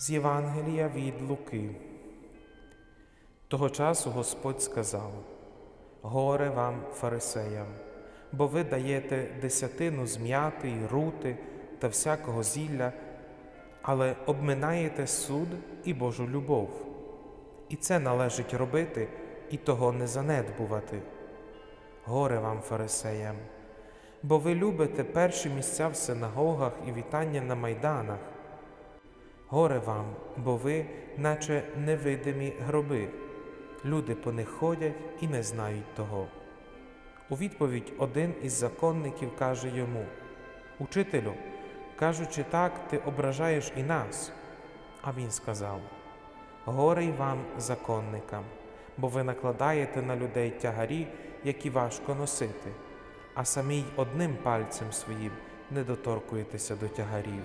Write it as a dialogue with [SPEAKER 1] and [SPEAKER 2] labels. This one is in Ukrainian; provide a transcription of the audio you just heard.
[SPEAKER 1] З Євангелія від Луки. Того часу Господь сказав: Горе вам, фарисеям, бо ви даєте десятину з м'яти й рути та всякого зілля, але обминаєте суд і Божу любов. І це належить робити і того не занедбувати. Горе вам, фарисеям, бо ви любите перші місця в синагогах і вітання на майданах. Горе вам, бо ви, наче невидимі гроби, люди по них ходять і не знають того. У відповідь один із законників каже йому: Учителю, кажучи так, ти ображаєш і нас. А він сказав: Горе й вам, законникам, бо ви накладаєте на людей тягарі, які важко носити, а самі й одним пальцем своїм не доторкуєтеся до тягарів.